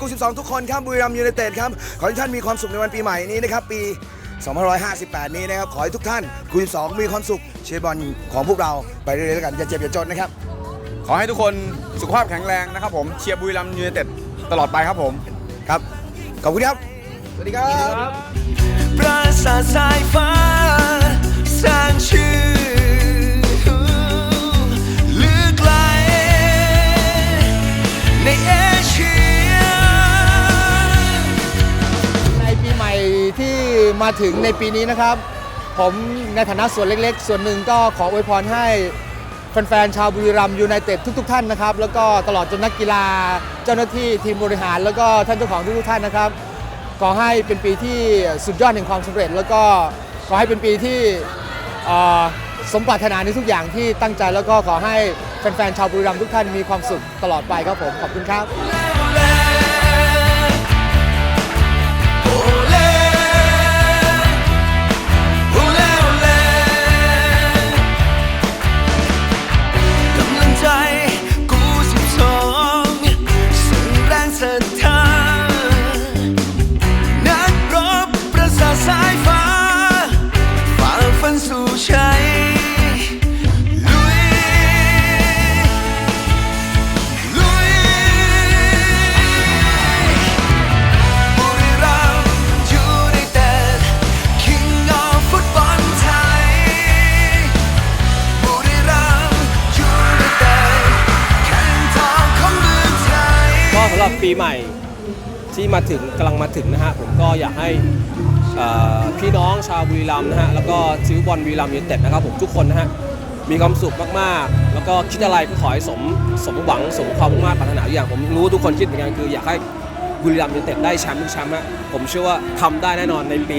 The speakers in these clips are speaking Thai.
กู12 ทุกคนครับบุรีรัมย์ยูไนเต็ดครับ ขอให้ท่านมีความสุขในวันปีใหม่นี้นะครับ ปี 2558 นี้นะครับ ขอให้ทุกท่านกู12 มีความสุขเชียร์บอลของพวกเราไปเรื่อยๆแล้วกันอย่าเจ็บอย่าจนนะครับ ขอให้ทุกคนสุขภาพแข็งแรงนะครับผมเชียร์บุรีรัมย์ยูไนเต็ดตลอดไปครับผมครับขอบคุณครับ สวัสดีครับปราสาทสายฟ้าสร้างชื่อ มาถึงในปีนี้นะครับ ผมในฐานะส่วนเล็กๆ ส่วนหนึ่งก็ขออวยพรให้แฟนๆชาวบุรีรัมย์ยูไนเต็ดทุกๆ ท่านนะครับ แล้วก็ตลอดจนนักกีฬาเจ้าหน้าที่ทีมบริหาร แล้วก็ท่านเจ้าของทุกๆท่านนะครับ ขอให้เป็นปีที่สุดยอดแห่งความสำเร็จ แล้วก็ขอให้เป็นปีที่สมปรารถนาในทุกอย่างที่ตั้งใจแล้วก็ขอให้แฟนๆชาวบุรีรัมย์ทุกท่านมีความสุขตลอดไปครับผมขอบคุณครับ ปีใหม่ที่มาถึงกำลังมาถึงนะฮะผมก็อยากให้พี่น้องชาวบุรีรัมย์นะฮะแล้วก็ซื้อบอลบุรีรัมย์ยูไนเต็ดนะครับผมทุกคนนะฮะมีความสุขมากๆ แล้วก็คิดอะไรก็ขอให้สมสมหวังสมความมุ่งมั่นปรารถนาอย่างผมรู้ทุกคนคิดเหมือนกันคืออยากให้บุรีรัมย์ยูไนเต็ดได้แชมป์ทุกแชมป์ฮะผมเชื่อว่าทำได้แน่นอนในปี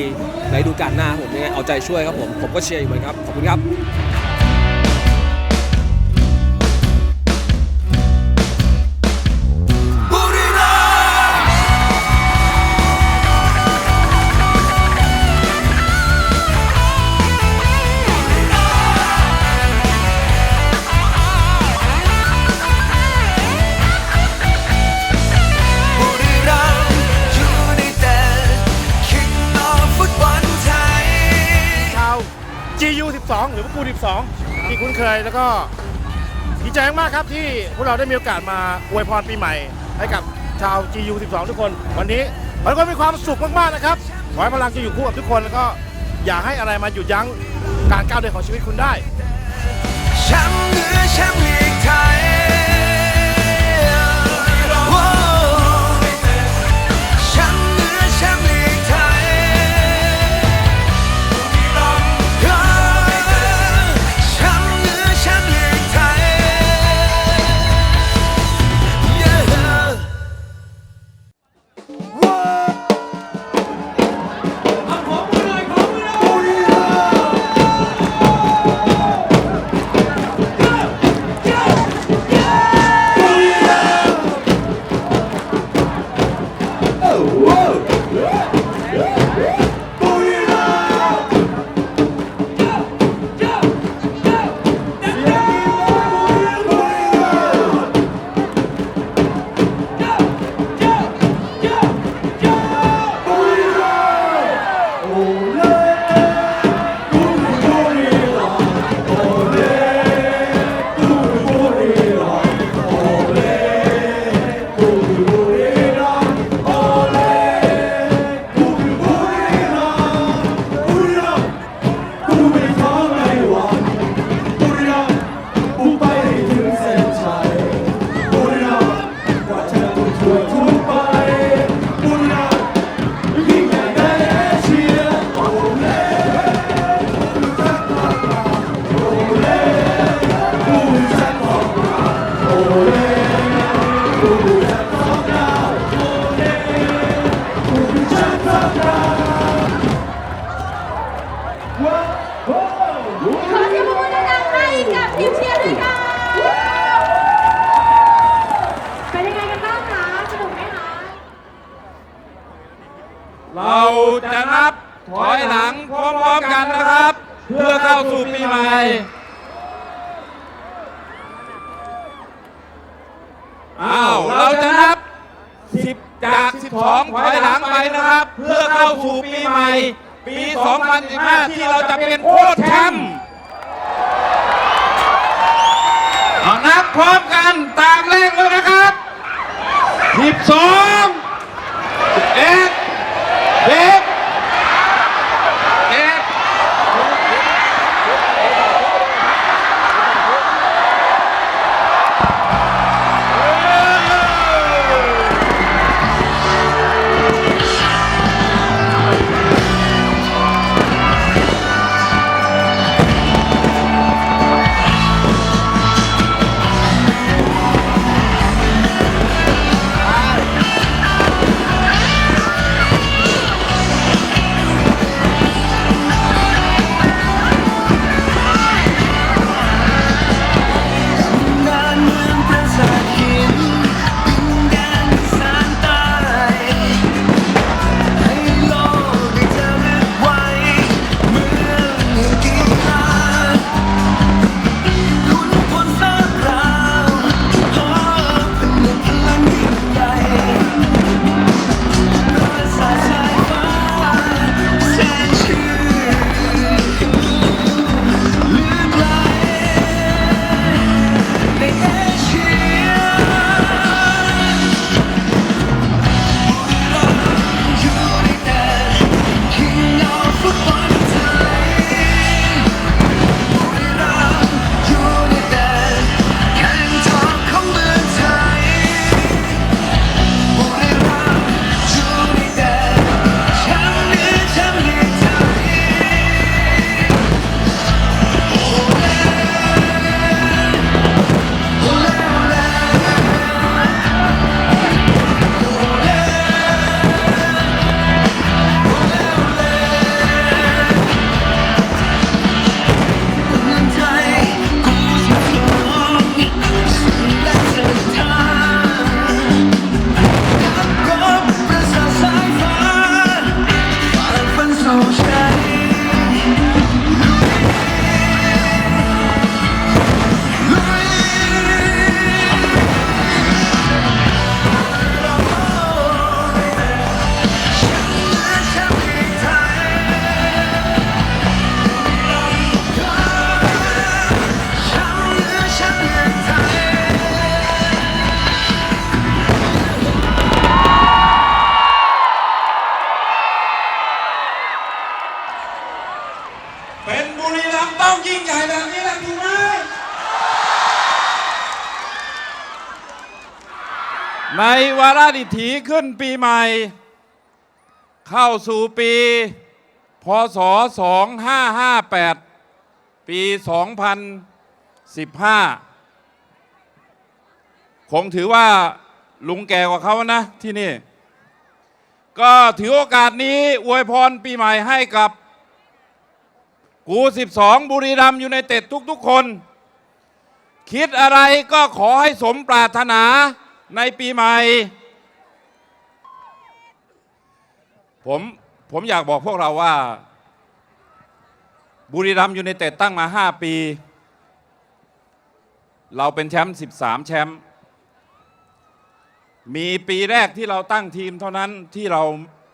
ในฤดูกาลหน้าผมยังไงเอาใจช่วยครับผมผมก็เชียร์อยู่เหมือนกันครับขอบคุณครับ เคยแล้วก็ดีใจมากครับที่พวกเราได้มีโอกาสมาอวยพรปีใหม่ ให้กับชาว GU 12 ทุกคน วันนี้ขอให้ทุกคนมีความสุขมากๆนะครับขอให้พลังจะอยู่คู่กับทุกคน แล้วก็อย่าให้อะไรมาหยุดยั้งการก้าวเดินของชีวิตคุณได้แชมป์เหนือแชมป์ลีกไทย เข้าสู่ปีใหม่ ปี 2015 ที่เราจะเป็นโค้ชแชมป์เอานับพร้อมกันตามเลขเลยนะครับ 12เอ็ด เป็นบุรีรัมย์ต้องยิ่งใหญ่แบบนี้แหละถูกไหมในวาระดิถีขึ้นปีใหม่ เข้าสู่ปี พศ 2558 ปี 2015 คงถือว่าลุงแก่กว่าเขานะที่นี่ ก็ถือโอกาสนี้อวยพรปีใหม่ให้กับ กู 12 บุรีรัมย์ยูไนเต็ดทุกๆคน คิดอะไรก็ขอให้สมปรารถนาในปีใหม่ ผมผมอยากบอกพวกเราว่า บุรีรัมย์ยูไนเต็ดตั้งมา 5 ปี เราเป็นแชมป์ 13 แชมป์มีปีแรกที่เราตั้งทีมเท่านั้นที่เรา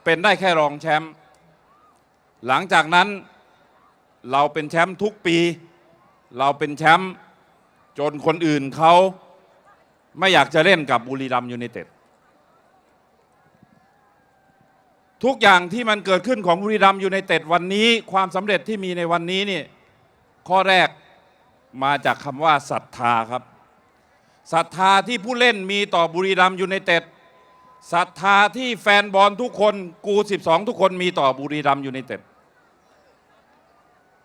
เป็นได้แค่รองแชมป์หลังจากนั้น เราเป็นแชมป์ทุกปี เราเป็นแชมป์จนคนอื่นเขาไม่อยากจะเล่นกับบุรีรัมยูไนเต็ดทุกอย่างที่มันเกิดขึ้นของบุรีรัมยูไนเต็ดวันนี้ความสำเร็จที่มีในวันนี้นี่ข้อแรกมาจากคำว่าศรัทธาครับศรัทธาที่ผู้เล่นมีต่อบุรีรัมยูไนเต็ดศรัทธาที่แฟนบอลทุกคนกู 12 ทุกคนมีต่อบุรีรัมย์ยูไนเต็ด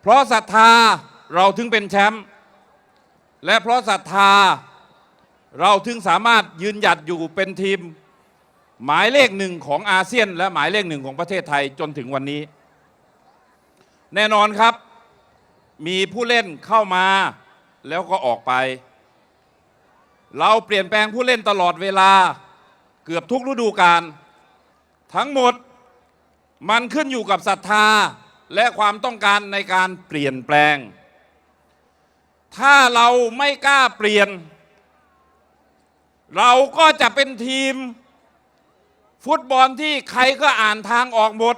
เพราะศรัทธาเราถึงเป็นแชมป์และเพราะศรัทธาเราถึงสามารถยืนหยัดอยู่เป็นทีม หมายเลขหนึ่งของอาเซียน และหมายเลขหนึ่งของประเทศไทยจนถึงวันนี้ แน่นอนครับ มีผู้เล่นเข้ามาแล้วก็ออกไป เราเปลี่ยนแปลงผู้เล่นตลอดเวลาเกือบทุกฤดูกาลทั้งหมดมันขึ้นอยู่กับศรัทธา และความต้องการในการเปลี่ยนแปลง ถ้าเราไม่กล้าเปลี่ยน เราก็จะเป็นทีม ฟุตบอลที่ใครก็อ่านทางออกหมด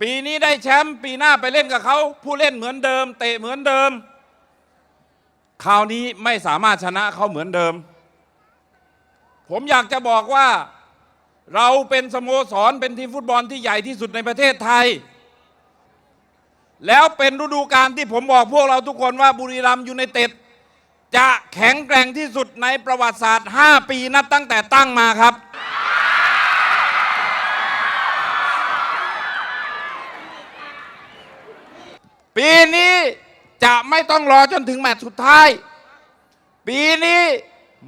ปีนี้ได้แชมป์ปีหน้าไปเล่นกับเขา ผู้เล่นเหมือนเดิม เตะเหมือนเดิม คราวนี้ไม่สามารถชนะเขาเหมือนเดิม ผมอยากจะบอกว่า เราเป็นสโมสรเป็นทีมฟุตบอลที่ใหญ่ที่สุดในประเทศไทย แล้วเป็นฤดูกาลที่ผมบอกพวกเราทุกคนว่าบุรีรัมย์ยูไนเต็ดจะแข็งแกร่งที่สุดในประวัติศาสตร์ 5 ปีนับตั้งแต่ตั้งมาครับ ปีนี้จะไม่ต้องรอจนถึงแมตช์สุดท้าย ปีนี้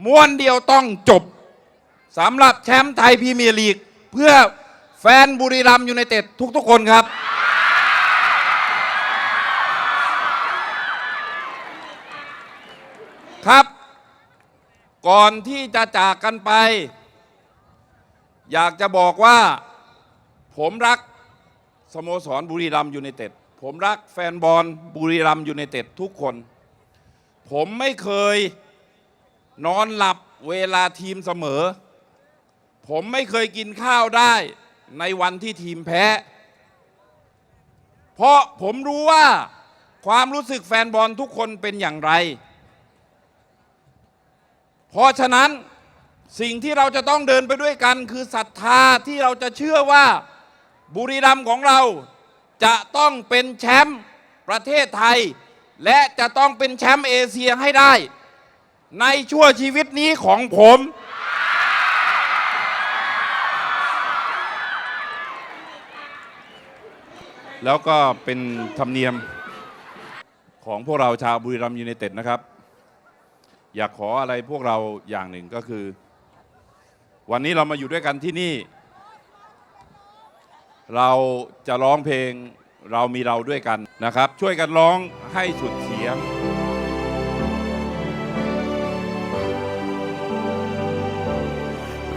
ม้วนเดียวต้องจบ สำหรับแชมป์ไทยพรีเมียร์ลีก เพื่อแฟนบุรีรัมย์ยูไนเต็ดทุกๆคนครับ ครับ ก่อนที่จะจากกันไป อยากจะบอกว่า ผมรักสโมสรบุรีรัมย์ยูไนเต็ดผมรักแฟนบอลบุรีรัมย์ยูไนเต็ดทุกคน ผมไม่เคยนอนหลับเวลาทีมเสมอ ผมไม่เคยกินข้าวได้ในวันที่ทีมแพ้ เพราะผมรู้ว่าความรู้สึกแฟนบอลทุกคนเป็นอย่างไร เพราะฉะนั้นสิ่งที่เราจะต้องเดินไปด้วยกัน คือศรัทธาที่เราจะเชื่อว่าบุรีรัมย์ของเราจะต้องเป็นแชมป์ประเทศไทย และจะต้องเป็นแชมป์เอเชียให้ได้ ในชั่วชีวิตนี้ของผม แล้วก็เป็นธรรมเนียมของพวกเราชาวบุรีรัมย์ยูไนเต็ดนะครับ อยากขออะไรพวกเราอย่างหนึ่งก็คือ วันนี้เรามาอยู่ด้วยกันที่นี่ เราจะร้องเพลงเรามีเราด้วยกันนะครับ ช่วยกันร้องให้สุดเสียง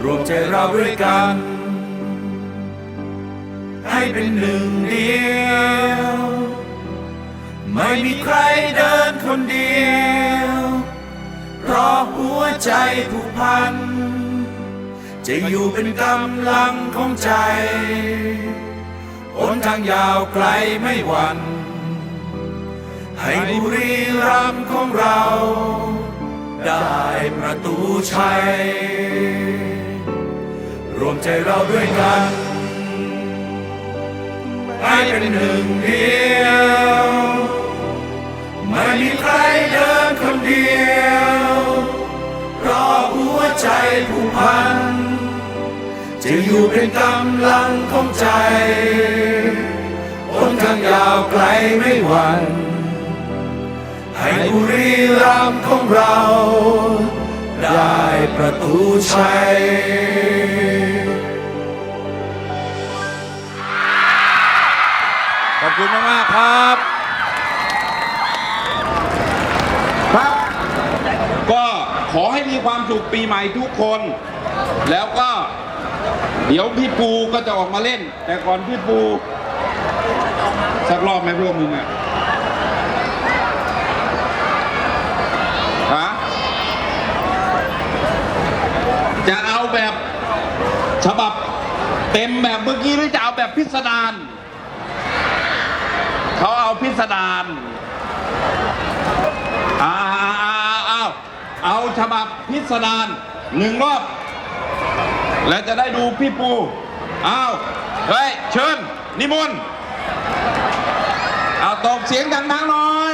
รวมใจเราด้วยกัน ให้เป็นหนึ่งเดียว ไม่มีใครเดินคนเดียว เพราะหัวใจผูกพัน จะอยู่เป็นกำลังของใจหนทางยาวไกลไม่หวั่นให้บุรีรัมย์ของเรา ได้ประตูชัย รวมใจเราด้วยกัน ให้เป็นหนึ่งเดียว ไม่มีใครเดินคนเดียวเพราะหัวใจผูกพัน จะอยู่เป็นกำลังของใจหนทางยาวไกลไม่หวั่นให้บุรีรัมย์ของเรา ได้ประตูชัย คุณมากๆครับ ครับ ก็ขอให้มีความสุขปีใหม่ทุกคน แล้วก็ เดี๋ยวพี่ปูก็จะออกมาเล่น แต่ก่อนพี่ปู สักรอบไหมพวกมึงอะฮะจะเอาแบบฉบับเต็มแบบเมื่อกี้หรือจะเอาแบบพิสดาร เขาเอาพิสดารอ่าเอาเอาฉบับพิสดารหนึ่งรอบ แล้วจะได้ดูพี่ปูเอาเฮ้ย เชิญ นิมนต์ เอาตบเสียงดังๆหน่อย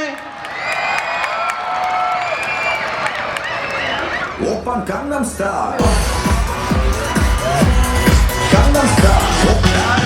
오빤 강남스타일 강남스타일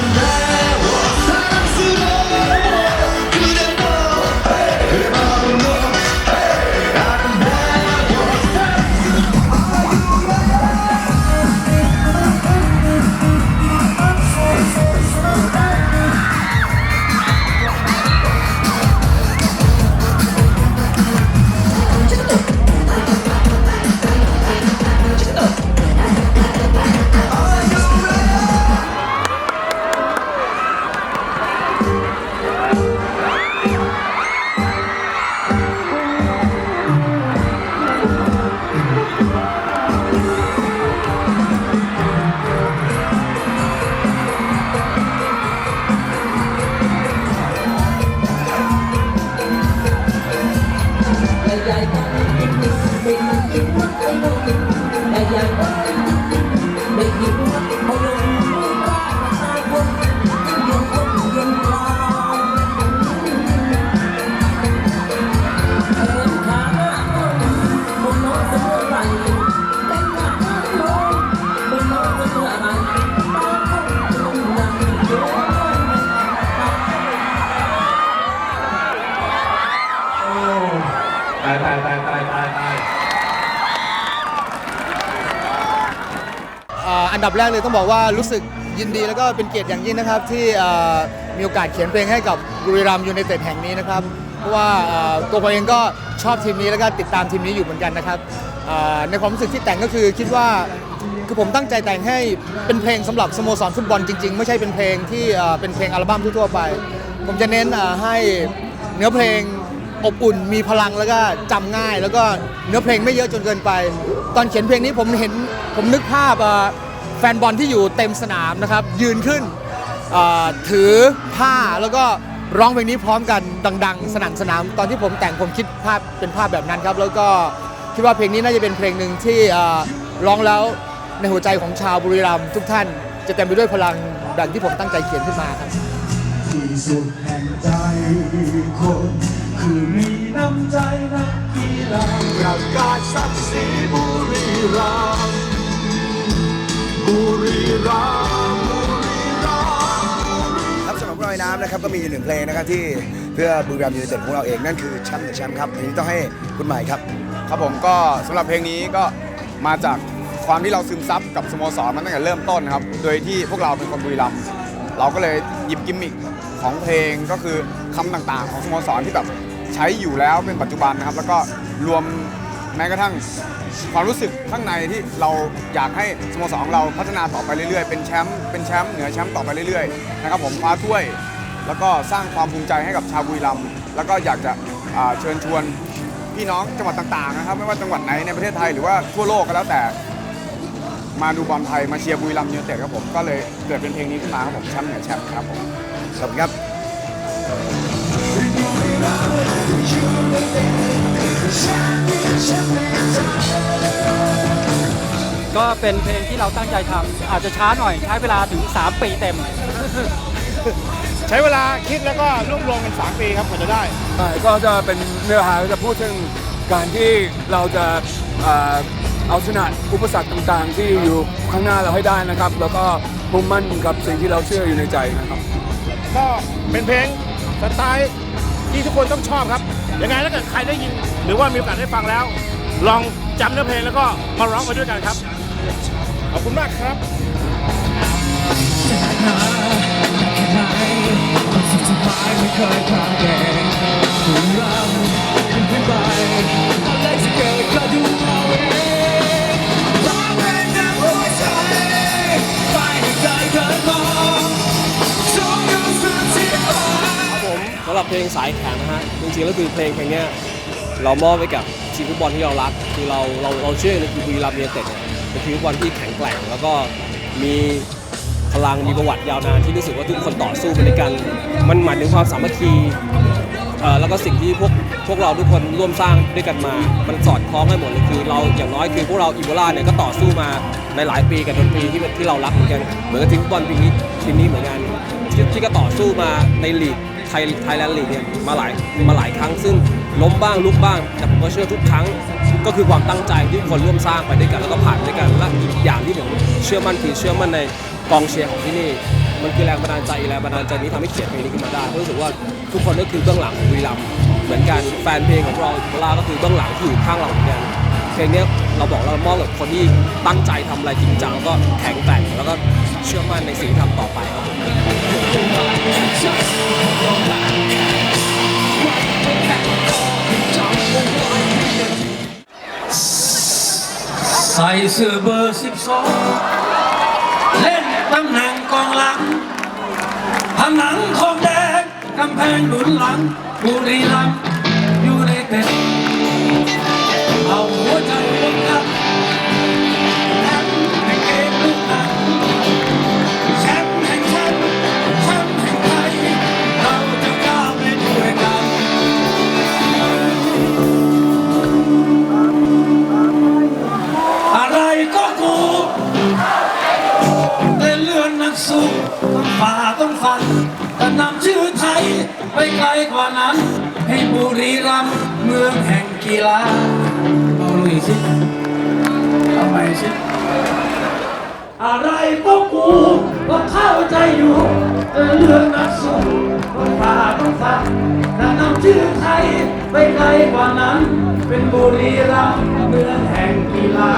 อันดับแรกเลยต้องบอกว่ารู้สึกยินดีแล้วก็เป็นเกียรติอย่างยิ่งนะครับ ที่มีโอกาสเขียนเพลงให้กับบุรีรัมยูไนเต็ดแห่งนี้นะครับ เพราะว่าตัวผมเองก็ชอบทีมนี้แล้วก็ติดตามทีมนี้อยู่เหมือนกันนะครับในความรู้สึกที่แต่งก็คือคิดว่าคือผมตั้งใจแต่งให้เป็นเพลงสำหรับสโมสรฟุตบอลจริงๆ ไม่ใช่เป็นเพลงที่เป็นเพลงอัลบั้มทั่วไป ผมจะเน้นให้เนื้อเพลงอบอุ่นมีพลังแล้วก็จำง่าย แล้วก็เนื้อเพลงไม่เยอะจนเกินไป ตอนเขียนเพลงนี้ผมเห็นผมนึกภาพ แฟนบอลที่อยู่เต็มสนามนะครับ ยืนขึ้นถือผ้าแล้วก็ร้องเพลงนี้พร้อมกันดัง ๆ สนั่นสนาม ตอนที่ผมแต่งผมคิดภาพเป็นภาพแบบนั้นครับ แล้วก็คิดว่าเพลงนี้น่าจะเป็นเพลงหนึ่งที่ร้องแล้วในหัวใจของชาวบุรีรัมย์ทุกท่าน จะเต็มไปด้วยพลังดังที่ผมตั้งใจเขียนขึ้นมาครับที่สุดแห่งใจคนคือมีน้ำใจนักกีฬาประกาศศักดิ์ศรีบุรีรัมย์ ครับสำหรับรอยน้ำนะครับก็มีอยู่หนึ่งเพลงนะครับที่เพื่อบุรีรัมย์ยูไนเต็ดของเราเองนั่นคือแชมป์เดอะแชมป์ครับทีนี้ต้องให้คุณใหม่ครับ ครับผมก็สำหรับเพลงนี้ก็มาจากความที่เราซึมซับกับสโมสรมาตั้งแต่เริ่มต้นนะครับ โดยที่พวกเราเป็นคนบุรีรัมย์เราก็เลยหยิบกิมมิคของเพลงก็คือคำต่างๆ ของสโมสรที่แบบใช้อยู่แล้วเป็นปัจจุบันนะครับ แล้วก็รวม แม้กระทั่งความรู้สึกข้างในที่เราอยากให้สโมสรของเราพัฒนาต่อไปเรื่อยๆ เป็นแชมป์เป็นแชมป์เหนือแชมป์ต่อไปเรื่อยๆนะครับผมคว้าถ้วย แล้วก็สร้างความภูมิใจให้กับชาวบุรีรัมย์แล้วก็อยากจะเชิญชวนพี่น้องจังหวัดต่างๆนะครับไม่ว่าจังหวัดไหนในประเทศไทยหรือว่าทั่วโลกก็แล้วแต่มาดูบอลไทยมาเชียร์บุรีรัมย์ยูไนเต็ดครับผมก็เลยเกิดเป็นเพลงนี้ขึ้นมาครับผมแชมป์เหนือแชมป์ครับผมขอบคุณครับ ก็เป็นเพลงที่เราตั้งใจทำอาจจะช้าหน่อยใช้เวลาถึง 3 ปีเต็ม ใช้เวลาคิดแล้วก็รวบรวมกัน3ปีครับกว่าจะได้ ใช่ก็จะเป็นเนื้อหาจะพูดถึงการที่เราจะเอ่อเอาชนะอุปสรรคต่างๆ ที่อยู่ข้างหน้าเราให้ได้นะครับ แล้วก็มุ่งมั่นกับสิ่งที่เราเชื่ออยู่ในใจนะครับ ก็เป็นเพลงสไตล์ที่ทุกคนต้องชอบครับยังไงถ้าเกิดใครได้ยินห รือว่ามีโอกาสได้ฟังแล้ว ลองจำเนื้อเพลงแล้วก็มาร้องไปด้วยกันครับ ขอบคุณมากครับสำหรับเพลงสายแข็งนะฮะจริงๆแล้วคือเพลงเพลงเนี้ย เรามอบไปกับทีมฟุตบอลที่เรารักคือเราเราเราเชื่อในทีมบุรีรัมย์ยูไนเต็ดเนี่ยเป็นทีมฟุตบอลที่แข็งแกร่ง แล้วก็มีพลังมีประวัติยาวนานที่รู้สึกว่าทุกคนต่อสู้ไปด้วยกัน มันหมายถึงความสามัคคีแล้วก็สิ่งที่พวกพวกเราทุกคนร่วมสร้างด้วยกันมา มันสอดคล้องกันหมดเลยคือเราอย่างน้อยคือพวกเราอีโบลาเนี่ยก็ต่อสู้มาในหลายปีกับดนตรีที่ที่เรารักเหมือนกัน เหมือนกับทีมฟุตบอลปีนี้ทีมนี้เหมือนกันที่ที่ก็ต่อสู้มาในลีกไทยไทยแลนด์ลีกเนี่ยมาหลายมาหลายครั้งซึ่ง ล้มบ้างลุกบ้าง แต่ผมก็เชื่อทุกครั้ง ก็คือความตั้งใจที่คนร่วมสร้างไปด้วยกัน แล้วก็ผ่านด้วยกันและอีกอย่างที่ผมเชื่อมั่นคือเชื่อมั่นในกองเชียร์ของที่นี่ มันคือแรงบันดาลใจแรงบันดาลใจนี้ทำให้เขียนเพลงนี้ขึ้นมาได้เพราะรู้สึกว่าทุกคนก็คือเบื้องหลังของบุรีรัมย์เหมือนกันแฟนเพลงของเราโคราก็คือเบื้องหลังที่อยู่ข้างเราเหมือนกันเพลงนี้เราบอกเรามอบกับคนที่ตั้งใจทำอะไรจริงจังแล้วก็แข็งแกร่งแล้วก็เชื่อมั่นในสิ่งที่ทำต่อไปครับผม ใส่เสื้อเบอร์สิบสองเล่นตำแหน่งกองหลังผนังทองแดงกำแพงหนุนหลังบุรีรัมย์อยู่ในเต็ด ไปไกลกว่านั้น ให้บุรีรัมย์เมืองแห่งกีฬาเอาลุยสิเอาไปสิ อะไรก็กูก็เข้าใจอยู่แต่เรื่องนักสู้ต้องฝ่าต้องฟันแต่นำชื่อไทยไปไกลกว่านั้น เป็นบุรีรัมย์เมืองแห่งกีฬา